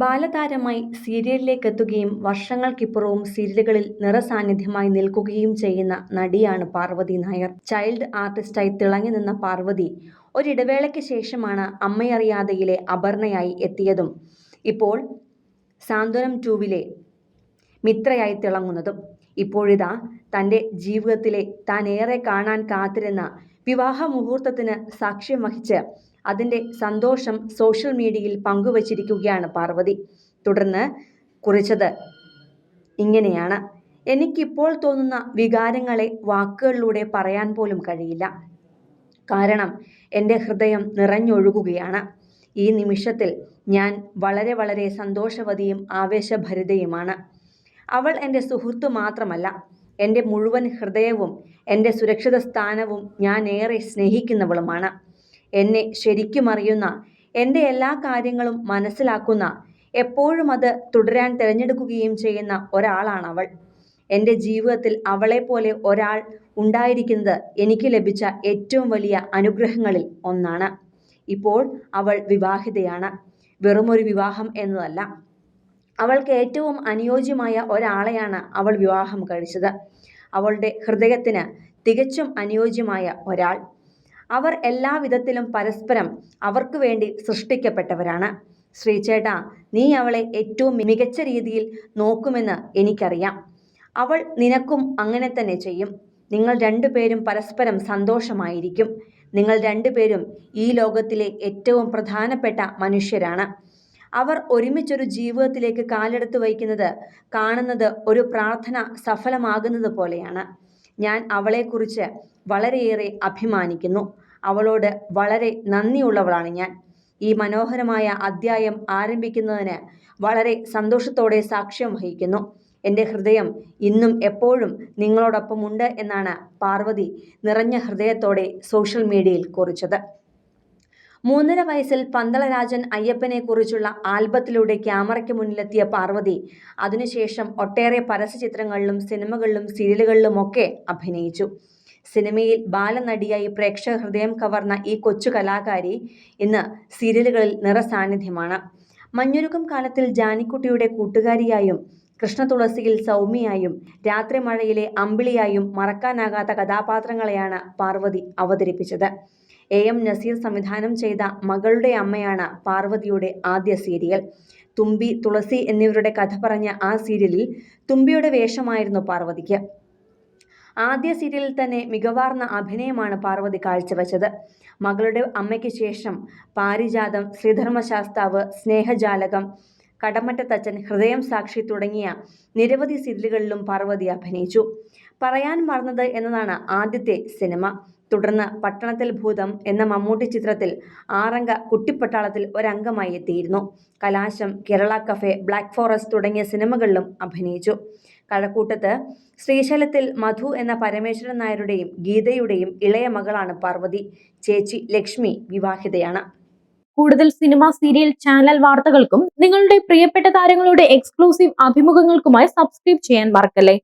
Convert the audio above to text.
ബാലതാരമായി സീരിയലിലേക്ക് എത്തുകയും വർഷങ്ങൾക്കിപ്പുറവും സീരിയലുകളിൽ നിറസാന്നിധ്യമായി നിൽക്കുകയും ചെയ്യുന്ന നടിയാണ് പാർവതി നായർ. ചൈൽഡ് ആർട്ടിസ്റ്റായി തിളങ്ങി നിന്ന പാർവതി ഒരിടവേളയ്ക്ക് ശേഷമാണ് അമ്മയറിയാതെയിലെ അപർണയായി എത്തിയതും ഇപ്പോൾ സാന്ത്വനം ടൂവിലെ മിത്രയായി തിളങ്ങുന്നതും. ഇപ്പോഴിതാ തന്റെ ജീവിതത്തിലെ താൻ ഏറെ കാണാൻ കാത്തിരുന്ന വിവാഹ മുഹൂർത്തത്തിന് സാക്ഷ്യം വഹിച്ച് അതിന്റെ സന്തോഷം സോഷ്യൽ മീഡിയയിൽ പങ്കുവച്ചിരിക്കുകയാണ് പാർവതി. തുടർന്ന് കുറിച്ചത് ഇങ്ങനെയാണ്. എനിക്കിപ്പോൾ തോന്നുന്ന വികാരങ്ങളെ വാക്കുകളിലൂടെ പറയാൻ പോലും കഴിയില്ല. കാരണം എന്റെ ഹൃദയം നിറഞ്ഞൊഴുകുകയാണ്. ഈ നിമിഷത്തിൽ ഞാൻ വളരെ വളരെ സന്തോഷവതിയും ആവേശഭരിതയുമാണ്. അവൾ എന്റെ സുഹൃത്ത് മാത്രമല്ല എന്റെ മുഴുവൻ ഹൃദയവും എന്റെ സുരക്ഷിത സ്ഥാനവും ഞാൻ ഏറെ സ്നേഹിക്കുന്നവളുമാണ്. എന്നെ ശരിക്കും അറിയുന്ന എന്റെ എല്ലാ കാര്യങ്ങളും മനസ്സിലാക്കുന്ന എപ്പോഴും അത് തുടരാൻ തിരഞ്ഞെടുക്കുകയും ചെയ്യുന്ന ഒരാളാണ് അവൾ എന്റെ ജീവിതത്തിൽ അവളെപ്പോലെ ഒരാൾ ഉണ്ടായിരിക്കുന്നത് എനിക്ക് ലഭിച്ച ഏറ്റവും വലിയ അനുഗ്രഹങ്ങളിൽ ഒന്നാണ്. ഇപ്പോൾ അവൾ വിവാഹിതയാണ്. വെറുമൊരു വിവാഹം എന്നതല്ല. അവൾക്ക് ഏറ്റവും അനുയോജ്യമായ ഒരാളെയാണ് അവൾ വിവാഹം കഴിച്ചത്. അവളുടെ ഹൃദയത്തിന് തികച്ചും അനുയോജ്യമായ ഒരാൾ. അവർ എല്ലാവിധത്തിലും പരസ്പരം അവർക്ക് വേണ്ടി സൃഷ്ടിക്കപ്പെട്ടവരാണ്. ശ്രീചേട്ടാ നീ അവളെ ഏറ്റവും മികച്ച രീതിയിൽ നോക്കുമെന്ന് എനിക്കറിയാം. അവൾ നിനക്കും അങ്ങനെ തന്നെ ചെയ്യും. നിങ്ങൾ രണ്ടുപേരും പരസ്പരം സന്തോഷമായിരിക്കും. നിങ്ങൾ രണ്ടുപേരും ഈ ലോകത്തിലെ ഏറ്റവും പ്രധാനപ്പെട്ട മനുഷ്യരാണ്. അവർ ഒരുമിച്ചൊരു ജീവിതത്തിലേക്ക് കാലെടുത്ത് വയ്ക്കുന്നത് കാണുന്നത് ഒരു പ്രാർത്ഥന സഫലമാകുന്നത് പോലെയാണ്. ഞാൻ അവളെക്കുറിച്ച് വളരെയേറെ അഭിമാനിക്കുന്നു. അവളോട് വളരെ നന്ദിയുള്ളവളാണ് ഞാൻ. ഈ മനോഹരമായ അധ്യായം ആരംഭിക്കുന്നതിന് വളരെ സന്തോഷത്തോടെ സാക്ഷ്യം വഹിക്കുന്നു. എന്റെ ഹൃദയം ഇന്നും എപ്പോഴും നിങ്ങളോടൊപ്പമുണ്ട് എന്നാണ് പാർവതി നിറഞ്ഞ ഹൃദയത്തോടെ സോഷ്യൽ മീഡിയയിൽ കുറിച്ചത്. മൂന്നര വയസ്സിൽ പന്തളരാജൻ അയ്യപ്പനെ കുറിച്ചുള്ള ആൽബത്തിലൂടെ ക്യാമറയ്ക്ക് മുന്നിലെത്തിയ പാർവതി അതിനുശേഷം ഒട്ടേറെ പരസ്യചിത്രങ്ങളിലും സിനിമകളിലും സീരിയലുകളിലുമൊക്കെ അഭിനയിച്ചു. സിനിമയിൽ ബാലനടിയായി പ്രേക്ഷക ഹൃദയം കവർന്ന ഈ കൊച്ചു കലാകാരി ഇന്ന് സീരിയലുകളിൽ നിറസാന്നിധ്യമാണ്. മഞ്ഞുരുക്കം കാലത്തിൽ ജാനിക്കുട്ടിയുടെ കൂട്ടുകാരിയായും കൃഷ്ണതുളസിയിൽ സൗമ്യയായും രാത്രിമഴയിലെ അമ്പിളിയായും മറക്കാനാകാത്ത കഥാപാത്രങ്ങളെയാണ് പാർവതി അവതരിപ്പിച്ചത്. എ എം നസീർ സംവിധാനം ചെയ്ത മകളുടെ അമ്മയാണ് പാർവതിയുടെ ആദ്യ സീരിയൽ. തുമ്പി തുളസി എന്നിവരുടെ കഥ പറഞ്ഞ ആ സീരിയലിൽ തുമ്പിയുടെ വേഷമായിരുന്നു പാർവതിക്ക്. ആദ്യ സീരിയലിൽ തന്നെ മികവാർന്ന അഭിനയമാണ് പാർവതി കാഴ്ചവെച്ചത്. മകളുടെ അമ്മയ്ക്ക് ശേഷം പാരിജാതം ശ്രീധർമ്മശാസ്താവ് സ്നേഹജാലകം കടമറ്റത്തച്ഛൻ ഹൃദയം സാക്ഷി തുടങ്ങിയ നിരവധി സീരിയലുകളിലും പാർവതി അഭിനയിച്ചു. പറയാൻ മറന്നത് എന്നതാണ് ആദ്യത്തെ സിനിമ. തുടർന്ന് പട്ടണത്തിൽ ഭൂതം എന്ന മമ്മൂട്ടി ചിത്രത്തിൽ ആറംഗ കുട്ടിപ്പട്ടാളത്തിൽ ഒരംഗമായി എത്തിയിരുന്നു. Kalasham Kerala cafe black forest തുടങ്ങിയ സിനിമകളിലും അഭിനയിച്ചു. കഴക്കൂട്ടത്ത് ശ്രീശൈലത്തിൽ മധു എന്ന പരമേശ്വരൻ നായരുടെയും ഗീതയുടെയും ഇളയ മകളാണ് പാർവതി. ചേച്ചി ലക്ഷ്മി വിവാഹിതയാണ്. കൂടുതൽ സിനിമ സീരിയൽ ചാനൽ വാർത്തകൾക്കും നിങ്ങളുടെ പ്രിയപ്പെട്ട താരങ്ങളുടെ എക്സ്ക്ലൂസീവ് അഭിമുഖങ്ങൾക്കുമായി സബ്സ്ക്രൈബ് ചെയ്യാൻ മറക്കല്ലേ?